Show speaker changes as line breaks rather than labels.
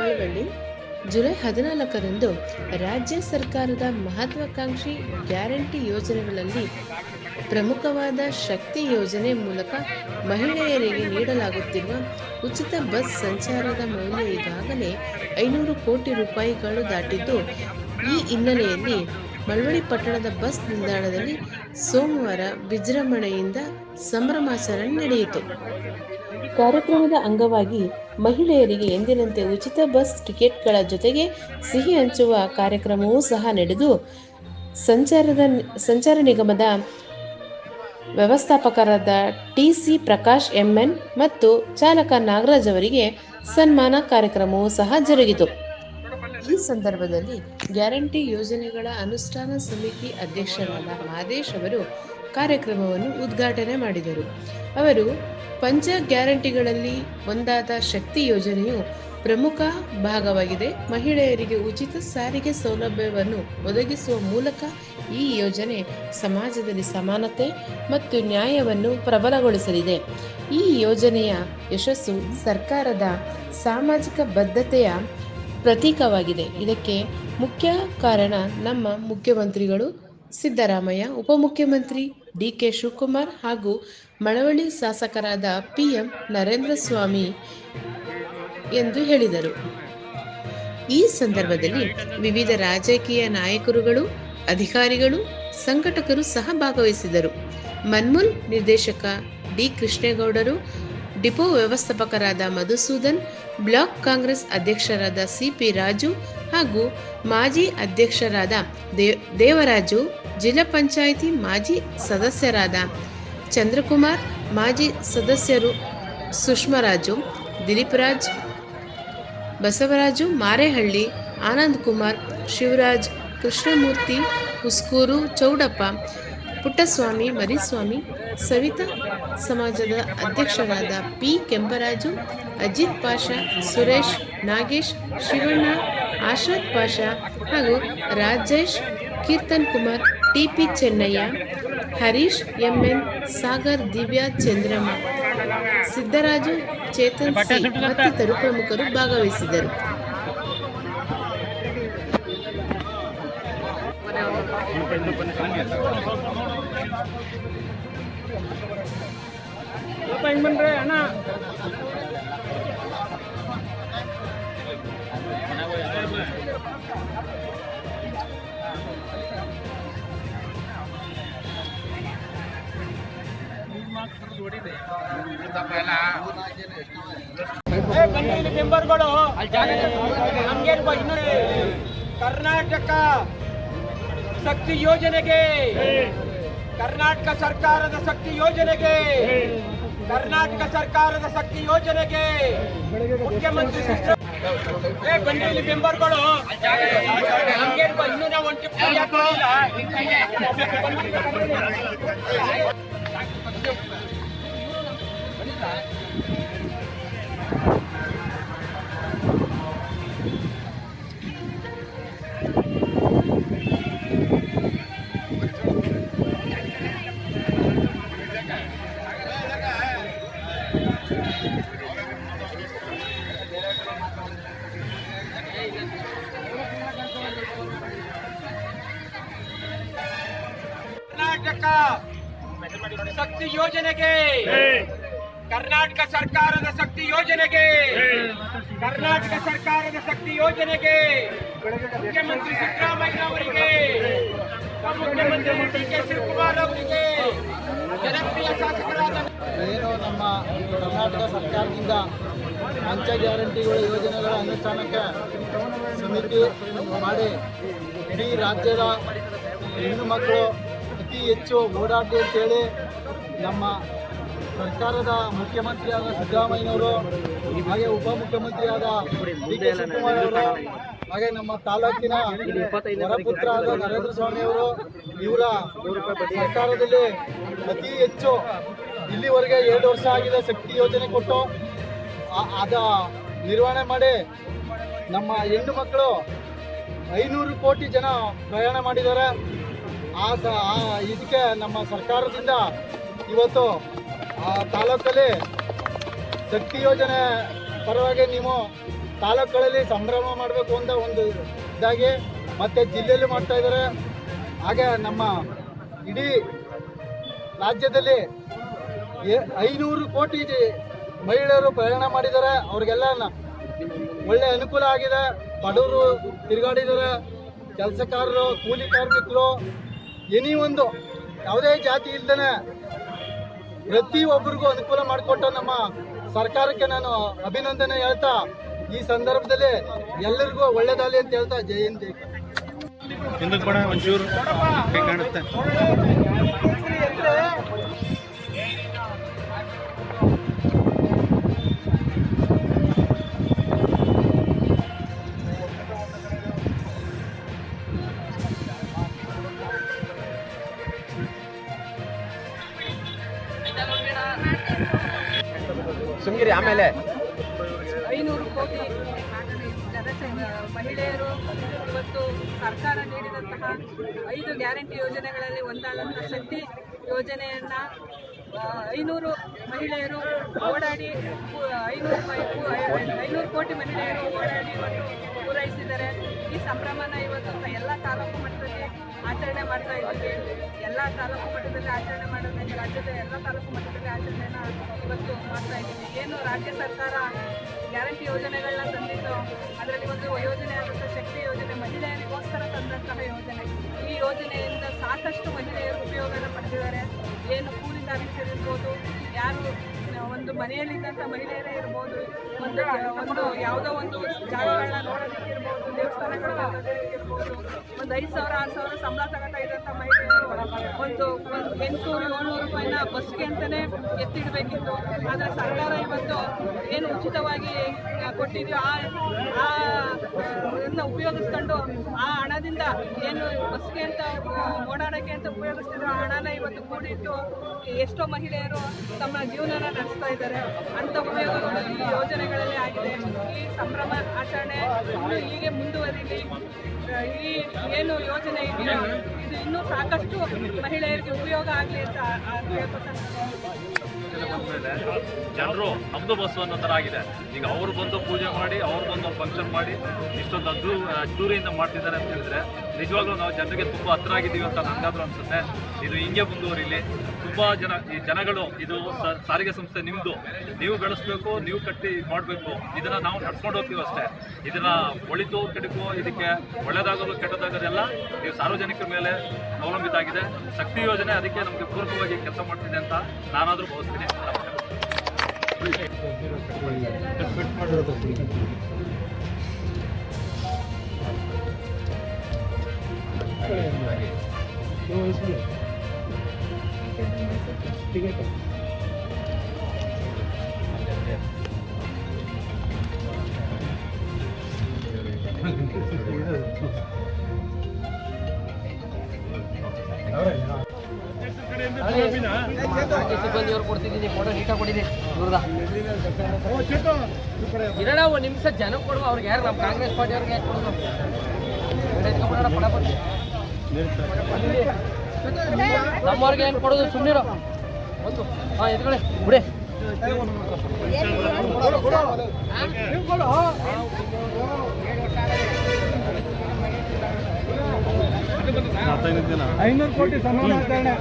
Malavalli July ಹದಿನಾಲ್ಕರಂದು ರಾಜ್ಯ ಸರ್ಕಾರದ ಮಹತ್ವಾಕಾಂಕ್ಷಿ ಗ್ಯಾರಂಟಿ ಯೋಜನೆಗಳಲ್ಲಿ ಪ್ರಮುಖವಾದ ಶಕ್ತಿ ಯೋಜನೆ ಮೂಲಕ ಮಹಿಳೆಯರಿಗೆ ನೀಡಲಾಗುತ್ತಿರುವ ಉಚಿತ ಬಸ್ ಸಂಚಾರದ ಮೌಲ್ಯ ಈಗಾಗಲೇ ಐನೂರು ಕೋಟಿ ರೂಪಾಯಿಗಳು ದಾಟಿದ್ದು, ಈ ಹಿನ್ನೆಲೆಯಲ್ಲಿ ಮಳವಳ್ಳಿ ಪಟ್ಟಣದ ಬಸ್ ನಿಲ್ದಾಣದಲ್ಲಿ ಸೋಮವಾರ ವಿಜೃಂಭಣೆಯಿಂದ ಸಂಭ್ರಮಾಚರಣೆ ನಡೆಯಿತು. ಕಾರ್ಯಕ್ರಮದ ಅಂಗವಾಗಿ ಮಹಿಳೆಯರಿಗೆ ಎಂದಿನಂತೆ ಉಚಿತ ಬಸ್ ಟಿಕೆಟ್ಗಳ ಜೊತೆಗೆ ಸಿಹಿ ಹಂಚುವ ಕಾರ್ಯಕ್ರಮವೂ ಸಹ ನಡೆದು, ಸಂಚಾರದ ಸಂಚಾರ ನಿಗಮದ ವ್ಯವಸ್ಥಾಪಕರಾದ T C Prakash M N ಮತ್ತು ಚಾಲಕ ನಾಗರಾಜ್ ಅವರಿಗೆ ಸನ್ಮಾನ ಕಾರ್ಯಕ್ರಮವೂ ಸಹ ಜರುಗಿತು. ಈ ಸಂದರ್ಭದಲ್ಲಿ ಗ್ಯಾರಂಟಿ ಯೋಜನೆಗಳ ಅನುಷ್ಠಾನ ಸಮಿತಿ ಅಧ್ಯಕ್ಷರಾದ ಮಾದೇಶ್ ಅವರು ಕಾರ್ಯಕ್ರಮವನ್ನು ಉದ್ಘಾಟನೆ ಮಾಡಿದರು. ಅವರು, ಪಂಚ ಗ್ಯಾರಂಟಿಗಳಲ್ಲಿ ಒಂದಾದ ಶಕ್ತಿ ಯೋಜನೆಯು ಪ್ರಮುಖ ಭಾಗವಾಗಿದೆ. ಮಹಿಳೆಯರಿಗೆ ಉಚಿತ ಸಾರಿಗೆ ಸೌಲಭ್ಯವನ್ನು ಒದಗಿಸುವ ಮೂಲಕ ಈ ಯೋಜನೆ ಸಮಾಜದಲ್ಲಿ ಸಮಾನತೆ ಮತ್ತು ನ್ಯಾಯವನ್ನು ಪ್ರಬಲಗೊಳಿಸಲಿದೆ. ಈ ಯೋಜನೆಯ ಯಶಸ್ಸು ಸರ್ಕಾರದ ಸಾಮಾಜಿಕ ಬದ್ಧತೆಯ ಪ್ರತೀಕವಾಗಿದೆ. ಇದಕ್ಕೆ ಮುಖ್ಯ ಕಾರಣ ನಮ್ಮ ಮುಖ್ಯಮಂತ್ರಿಗಳು ಸಿದ್ದರಾಮಯ್ಯ, ಉಪಮುಖ್ಯಮಂತ್ರಿ ಡಿ ಕೆ ಶಿವಕುಮಾರ್ ಹಾಗೂ ಮಳವಳ್ಳಿ ಶಾಸಕರಾದ ಪಿ ಎಂ ನರೇಂದ್ರ ಸ್ವಾಮಿ ಎಂದು ಹೇಳಿದರು. ಈ ಸಂದರ್ಭದಲ್ಲಿ ವಿವಿಧ ರಾಜಕೀಯ ನಾಯಕರುಗಳು, ಅಧಿಕಾರಿಗಳು, ಸಂಘಟಕರು ಸಹ ಭಾಗವಹಿಸಿದರು ಮನ್ಮುಲ್ ನಿರ್ದೇಶಕ ಡಿ. ಕೃಷ್ಣೇಗೌಡರು ಡಿಪೋ ವ್ಯವಸ್ಥಾಪಕರಾದ ಮಧುಸೂದನ್, ಬ್ಲಾಕ್ ಕಾಂಗ್ರೆಸ್ ಅಧ್ಯಕ್ಷರಾದ ಸಿಪಿ ರಾಜು ಹಾಗೂ ಮಾಜಿ ಅಧ್ಯಕ್ಷರಾದ ದೇವರಾಜು, ಜಿಲ್ಲಾ ಪಂಚಾಯಿತಿ ಮಾಜಿ ಸದಸ್ಯರಾದ ಚಂದ್ರಕುಮಾರ್, ಮಾಜಿ ಸದಸ್ಯರು ಸುಷ್ಮರಾಜು ದಿಲೀಪ್ ರಾಜ್ ಬಸವರಾಜು ಮಾರೇಹಳ್ಳಿ, ಆನಂದ್ ಕುಮಾರ್, ಶಿವರಾಜ್, ಕೃಷ್ಣಮೂರ್ತಿ, ಹುಸ್ಕೂರು, ಚೌಡಪ್ಪ ಪುಟ್ಟಸ್ವಾಮಿ ಮರಿಸ್ವಾಮಿ ಸವಿತಾ ಸಮಾಜದ ಅಧ್ಯಕ್ಷರಾದ ಪಿ. ಕೆಂಪರಾಜು, ಅಜಿತ್ ಪಾಷಾ, ಸುರೇಶ್, ನಾಗೇಶ್, ಶಿವಣ್ಣ, ಆಶಾದ್ ಪಾಷಾ ಹಾಗೂ Rajesh, Keerthan Kumar T P Chennaiah, Harish, M N Sagar, Divya Chandramma, Siddaraju, Chethan C ಮತ್ತಿತರು ಪ್ರಮುಖರು ಭಾಗವಹಿಸಿದರು.
ಸ್ವಲ್ಪ ಹಿಂಗ್ ಬನ್ರಿ ಅಣ್ಣ ಏ, ಬನ್ನಿ ಇಲ್ಲಿ ಮೆಂಬರ್ಗಳು ನಮ್ಗೆ ಇನ್ನೂ ಕರ್ನಾಟಕ ಶಕ್ತಿ ಯೋಜನೆಗೆ ಕರ್ನಾಟಕ ಸರ್ಕಾರದ ಶಕ್ತಿ ಯೋಜನೆಗೆ, ಕರ್ನಾಟಕ ಸರ್ಕಾರದ ಶಕ್ತಿ ಯೋಜನೆಗೆ ಮುಖ್ಯಮಂತ್ರಿ ಬಂದಿಲ್ಲಿ ಮೆಂಬರ್ಗಳು. ಇನ್ನೂ ನಾವು ಒಂದು ಟಿಪ್ ಕರ್ನಾಟಕ ಶಕ್ತಿ ಯೋಜನೆಗೆ. ಕರ್ನಾಟಕ ಸರ್ಕಾರದ ಶಕ್ತಿ ಯೋಜನೆಗೆ. ಕರ್ನಾಟಕ ಸರ್ಕಾರದ ಶಕ್ತಿ ಯೋಜನೆಗೆ. ಮುಖ್ಯಮಂತ್ರಿ ಸಿದ್ದರಾಮಯ್ಯ ಅವರಿಗೆ. ಮುಖ್ಯಮಂತ್ರಿ ಡಿ ಕೆ ಶಿವಕುಮಾರ್ ಅವರಿಗೆ. ಜನಪ್ರಿಯ ಶಾಸಕರಾದ
ಏನು ನಮ್ಮ ಕರ್ನಾಟಕ ಸರ್ಕಾರದಿಂದ ಪಂಚ ಗ್ಯಾರಂಟಿಗಳು ಯೋಜನೆಗಳ ಅನುಷ್ಠಾನಕ್ಕೆ ಸಮಿತಿ ಮಾಡಿ ಇಡೀ ರಾಜ್ಯದ ಹೆಣ್ಣು ಮಕ್ಕಳು ಅತಿ ಹೆಚ್ಚು ಓಡಾಡಲಿ ಅಂತೇಳಿ ನಮ್ಮ ಸರ್ಕಾರದ ಮುಖ್ಯಮಂತ್ರಿಯಾದ ಸಿದ್ದರಾಮಯ್ಯನವರು, ಹಾಗೆ ಉಪಮುಖ್ಯಮಂತ್ರಿಯಾದ ಡಿ ಕೆ ಶಿವಕುಮಾರ್ ಅವರು, ಹಾಗೆ ನಮ್ಮ ತಾಲೂಕಿನ ವರಪುತ್ರ ಆದ ನರೇಂದ್ರ ಸ್ವಾಮಿ ಅವರು, ಇವರ ಸರ್ಕಾರದಲ್ಲಿ ಅತಿ ಹೆಚ್ಚು ಇಲ್ಲಿವರೆಗೆ ಎರಡು ವರ್ಷ ಆಗಿದೆ ಶಕ್ತಿ ಯೋಜನೆ ಕೊಟ್ಟು ಅದ ನಿರ್ವಹಣೆ ಮಾಡಿ ನಮ್ಮ ಹೆಣ್ಣು ಮಕ್ಕಳು ಐನೂರು ಕೋಟಿ ಜನ ಪ್ರಯಾಣ ಮಾಡಿದ್ದಾರೆ. ಆ ಸ ಇದಕ್ಕೆ ನಮ್ಮ ಸರ್ಕಾರದಿಂದ ಇವತ್ತು ಆ ತಾಲೂಕಲ್ಲಿ ಶಕ್ತಿ ಯೋಜನೆ ಪರವಾಗಿ ನೀವು ತಾಲೂಕುಗಳಲ್ಲಿ ಸಂಭ್ರಮ ಮಾಡಬೇಕು ಅಂತ ಒಂದು ಇದಾಗಿ ಮತ್ತು ಜಿಲ್ಲೆಯಲ್ಲಿ ಮಾಡ್ತಾ ಇದ್ದಾರೆ. ಹಾಗೆ ನಮ್ಮ ಇಡೀ ರಾಜ್ಯದಲ್ಲಿ ಐನೂರು ಕೋಟಿ ಮಹಿಳೆಯರು ಪ್ರಯಾಣ ಮಾಡಿದ್ದಾರೆ. ಅವ್ರಿಗೆಲ್ಲ ಒಳ್ಳೆ ಅನುಕೂಲ ಆಗಿದೆ. ಬಡವರು ತಿರುಗಾಡಿದ್ದಾರೆ. ಕೆಲಸಕಾರರು ಕೂಲಿ ಕಾರ್ಮಿಕರು ಎನಿ ಒಂದು, ಯಾವುದೇ ಜಾತಿ ಇಲ್ದೇ ಪ್ರತಿಯೊಬ್ಬರಿಗೂ ಅನುಕೂಲ ಮಾಡಿಕೊಟ್ಟ ನಮ್ಮ ಸರ್ಕಾರಕ್ಕೆ ನಾನು ಅಭಿನಂದನೆ ಹೇಳ್ತಾ, ಈ ಸಂದರ್ಭದಲ್ಲಿ ಎಲ್ಲರಿಗೂ ಒಳ್ಳೇದಾಗಲಿ ಅಂತ ಹೇಳ್ತಾ ಜಯಂತಿ
ಬಣ ಒಂಚೂರು ಕಾಣುತ್ತೆ.
ಸುಮ್ಗಿರಿ ಆಮೇಲೆ
ಐನೂರು ಕೋಟಿ ಮಹಿಳೆಯರು ಮತ್ತು ಸರ್ಕಾರ ನೀಡಿದಂತಹ ಐದು ಗ್ಯಾರಂಟಿ ಯೋಜನೆಗಳಲ್ಲಿ ಒಂದಾದಂಥ ಶಕ್ತಿ ಯೋಜನೆಯನ್ನು ಐನೂರು ಮಹಿಳೆಯರು, ಓಡಾಡಿ ಐನೂರು ಐನೂರು ಕೋಟಿ ಮಹಿಳೆಯರು ಓಡಾಡಿ ಪೂರೈಸಿದ್ದಾರೆ. ಈ ಸಂಭ್ರಮನ ಇವತ್ತು ಎಲ್ಲ ತಾಲೂಕು ಮಟ್ಟದಲ್ಲಿ ಆಚರಣೆ ಮಾಡ್ತಾ ಇದ್ದೀವಿ. ಎಲ್ಲ ತಾಲೂಕು ಮಟ್ಟದಲ್ಲಿ ಆಚರಣೆ ಮಾಡೋದ್ರಿಂದ ರಾಜ್ಯದ ಎಲ್ಲ ತಾಲೂಕು ಮಟ್ಟದಲ್ಲಿ ಆಚರಣೆಯನ್ನು ಇವತ್ತು ಮಾಡ್ತಾ ಇದ್ದೀವಿ. ಏನು ರಾಜ್ಯ ಸರ್ಕಾರ ಗ್ಯಾರಂಟಿ ಯೋಜನೆಗಳನ್ನ ತಂದಿದ್ದು ಕಾರ್ಮಿಕರಿರ್ಬೋದು ಯಾರು ಒಂದು ಮನೆಯಲ್ಲಿದ್ದಂಥ ಮಹಿಳೆಯರೇ ಇರ್ಬೋದು, ಒಂದು ಒಂದು ಯಾವುದೋ ಒಂದು ಜಾಗಗಳನ್ನ ನೋಡೋದಕ್ಕೆ ಇರ್ಬೋದು ದೇವಸ್ಥಾನಗಳಿರ್ಬೋದು ಇರ್ಬೋದು, ಒಂದು ಐದು ಸಾವಿರ, ಆರು ಸಾವಿರ ಸಂಬಳ ತಗೋತಾ ಇದ್ದಂಥ ಮಹಿಳೆಯರು ಒಂದು ಎಂಟುನೂರು, ಏಳ್ನೂರು ರೂಪಾಯಿನ ಬಸ್ಗೆ ಅಂತಲೇ ಎತ್ತಿಡಬೇಕಿತ್ತು. ಆದರೆ ಸರ್ಕಾರ ಇವತ್ತು ಏನು ಉಚಿತವಾಗಿ ಕೊಟ್ಟಿದೆಯೋ, ಆ ಆ ಇದನ್ನ ಉಪಯೋಗಿಸ್ಕೊಂಡು ಆ ಹಣದಿಂದ ಏನು ಬಸ್ಗೆ ಅಂತ ಓಡಾಡೋಕ್ಕೆ ಅಂತ ಉಪಯೋಗಿಸ್ತಿದ್ರು. ಹಣನ ಇವತ್ತು ಕೂಡಿಟ್ಟು ಎಷ್ಟೋ ಮಹಿಳೆಯರು ತಮ್ಮ ಜೀವನನ ನಡೆಸ್ತಾ ಇದ್ದಾರೆ. ಅಂಥ ಉಪಯೋಗಗಳು ಈ ಯೋಜನೆಗಳಲ್ಲಿ ಆಗಿದೆ. ಈ ಸಂಭ್ರಮ ಆಚರಣೆ ಹೀಗೆ ಮುಂದುವರಿಲಿ ಈ ಏನು ಯೋಜನೆ ಇದೆಯೋ, ಇದು ಇನ್ನೂ ಸಾಕಷ್ಟು ಮಹಿಳೆಯರಿಗೆ ಉಪಯೋಗ ಆಗಲಿ ಅಂತ ಕೇಳ್ಕೊತಾ
ಬಂದ್ಮೇಲೆ ಜನರು ಅನ್ನೋ ಥರ ಆಗಿದೆ ಈಗ ಅವ್ರು ಬಂದು ಪೂಜೆ ಮಾಡಿ, ಅವ್ರು ಬಂದು ಫಂಕ್ಷನ್ ಮಾಡಿ ಇಷ್ಟೊಂದು ಅದ್ದೂ ಅದ್ದೂರಿಯಿಂದ ಮಾಡ್ತಿದ್ದಾರೆ ಅಂತ ಹೇಳಿದ್ರೆ, ನಿಜವಾಗ್ಲೂ ನಾವು ಜನರಿಗೆ ತುಂಬ ಹತ್ರ ಆಗಿದ್ದೀವಿ ಅಂತ ನನಗಾದ್ರೂ ಅನ್ಸುತ್ತೆ. ಇದು ಹಿಂಗೆ ಮುಂದುವರಿಲಿ. ತುಂಬ ಜನ, ಈ ಜನಗಳು, ಇದು ಸಾರಿಗೆ ಸಂಸ್ಥೆ ನಿಮ್ಮದು ನೀವು ಬೆಳೆಸ್ಬೇಕು ನೀವು ಕಟ್ಟಿ ಮಾಡಬೇಕು. ಇದನ್ನ ನಾವು ನಡ್ಸ್ಕೊಂಡು ಹೋಗ್ತೀವಿ ಅಷ್ಟೇ. ಇದನ್ನ ಒಳಿತು ಕೆಡುಕು ಇದಕ್ಕೆ ಒಳ್ಳೆಯದಾಗೋದು ಕೆಟ್ಟದಾಗೋದೆಲ್ಲ ನೀವು ಸಾರ್ವಜನಿಕರ ಮೇಲೆ ಅವಲಂಬಿತ ಆಗಿದೆ. ಶಕ್ತಿ ಯೋಜನೆ ಅದಕ್ಕೆ ನಮಗೆ ಪೂರಕವಾಗಿ ಕೆಲಸ ಮಾಡ್ತಿದೆ ಅಂತ ನಾನಾದರೂ ಭಾವಿಸ್ತೀನಿ. ನಮಸ್ಕಾರ
ಸಿಬ್ಬಂದಿಯವ್ರು ಕೊಡ್ತಿದ್ದೀನಿ ಫೋಟೋ ನೀಟಾಗಿ ಕೊಟ್ಟಿದ್ದೀನಿ ಇವ್ರದ ಒಂದು ನಿಮಿಷ ಜನ ಕೊಡುವ, ಅವ್ರಿಗೆ ಯಾರು ನಮ್ಮ ಕಾಂಗ್ರೆಸ್ ಪಾರ್ಟಿ ಅವ್ರಿಗೆ ಯಾಕೆ ಕೊಡೋದು? ಎತ್ಕೊಂಡ್ಬಿಡೋಣ ಪಟಾಪಟ್ ನಮ್ಮವ್ರಿಗೆ ಏನು ಕೊಡೋದು? ಸುಮ್ಮನಿರೋ ಒಂದು ಹಾಂ ಎದುರುಗಡೆ ಬಿಡಿ.
ಐನೂರು ಕೋಟಿ ಸಮಾನಾಚರಣೆ